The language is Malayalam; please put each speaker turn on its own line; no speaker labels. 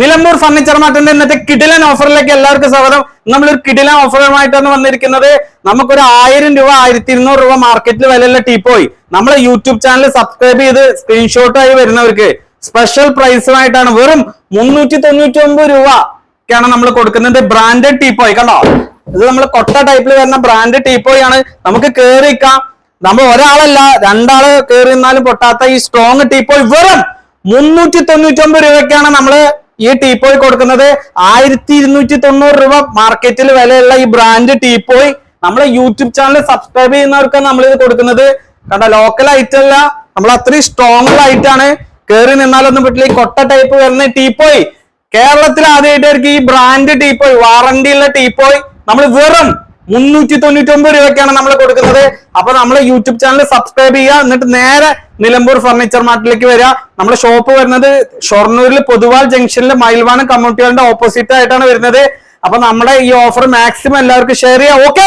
നിലമ്പൂർ ഫർണിച്ചർ മാർട്ടിന്റെ ഇന്നത്തെ കിടിലൻ ഓഫറിലേക്ക് എല്ലാവർക്കും സ്വാഗതം. നമ്മളൊരു കിടിലൻ ഓഫറുമായിട്ടാണ് വന്നിരിക്കുന്നത്. നമുക്കൊരു ആയിരം രൂപ ആയിരത്തി ഇരുന്നൂറ് രൂപ മാർക്കറ്റിൽ വിലയുള്ള ടീപ്പോയി നമ്മളെ യൂട്യൂബ് ചാനൽ സബ്സ്ക്രൈബ് ചെയ്ത് സ്ക്രീൻഷോട്ടായി വരുന്നവർക്ക് സ്പെഷ്യൽ പ്രൈസുമായിട്ടാണ് വെറും മുന്നൂറ്റി തൊണ്ണൂറ്റി ഒമ്പത് രൂപ ഒക്കെയാണ് നമ്മൾ കൊടുക്കുന്നത് ബ്രാൻഡഡ് ടീപ്പോയി കണ്ടോ? ഇത് നമ്മൾ കൊട്ട ടൈപ്പിൽ വരുന്ന ബ്രാൻഡ് ടീപ്പോയി ആണ്. നമുക്ക് കേറിക്കാം. നമ്മൾ ഒരാളല്ല രണ്ടാൾ കേറി നിന്നാലും പൊട്ടാത്ത ഈ സ്ട്രോങ് ടീപ്പോയി വെറും മുന്നൂറ്റി തൊണ്ണൂറ്റി ഒമ്പത് രൂപയ്ക്കാണ് നമ്മൾ ഈ ടീപ്പോയ് കൊടുക്കുന്നത്. ആയിരത്തി ഇരുന്നൂറ്റി തൊണ്ണൂറ് രൂപ മാർക്കറ്റിൽ വിലയുള്ള ഈ ബ്രാൻഡ് ടീപ്പോയ് നമ്മളെ യൂട്യൂബ് ചാനൽ സബ്സ്ക്രൈബ് ചെയ്യുന്നവർക്കാണ് നമ്മൾ ഇത് കൊടുക്കുന്നത്. കണ്ട ലോക്കൽ അല്ല. നമ്മൾ അത്രയും സ്ട്രോങ് ആയിട്ടാണ് കയറി നിന്നാലൊന്നും പറ്റില്ല. ഈ കൊട്ട ടൈപ്പ് വരുന്ന ടീപ്പോയ് കേരളത്തിൽ ആദ്യമായിട്ടായിരിക്കും ഈ ബ്രാൻഡ് ടീപ്പോയ് വാറണ്ടി ഉള്ള ടീപ്പോയി നമ്മൾ വെറും മുന്നൂറ്റി തൊണ്ണൂറ്റി ഒമ്പത് രൂപയ്ക്കാണ് നമ്മൾ കൊടുക്കുന്നത്. അപ്പൊ നമ്മൾ യൂട്യൂബ് ചാനൽ സബ്സ്ക്രൈബ് ചെയ്യുക. എന്നിട്ട് നേരെ നിലമ്പൂർ ഫർണിച്ചർ മാർട്ടിലേക്ക് വരിക. നമ്മുടെ ഷോപ്പ് വരുന്നത് ഷൊർണൂരിൽ പൊതുവാൾ ജംഗ്ഷനിൽ മയിൽവാണ് കമ്മ്യൂണിറ്റികളുടെ ഓപ്പോസിറ്റ് ആയിട്ടാണ് വരുന്നത്. അപ്പൊ നമ്മുടെ ഈ ഓഫർ മാക്സിമം എല്ലാവർക്കും ഷെയർ ചെയ്യാം. ഓക്കെ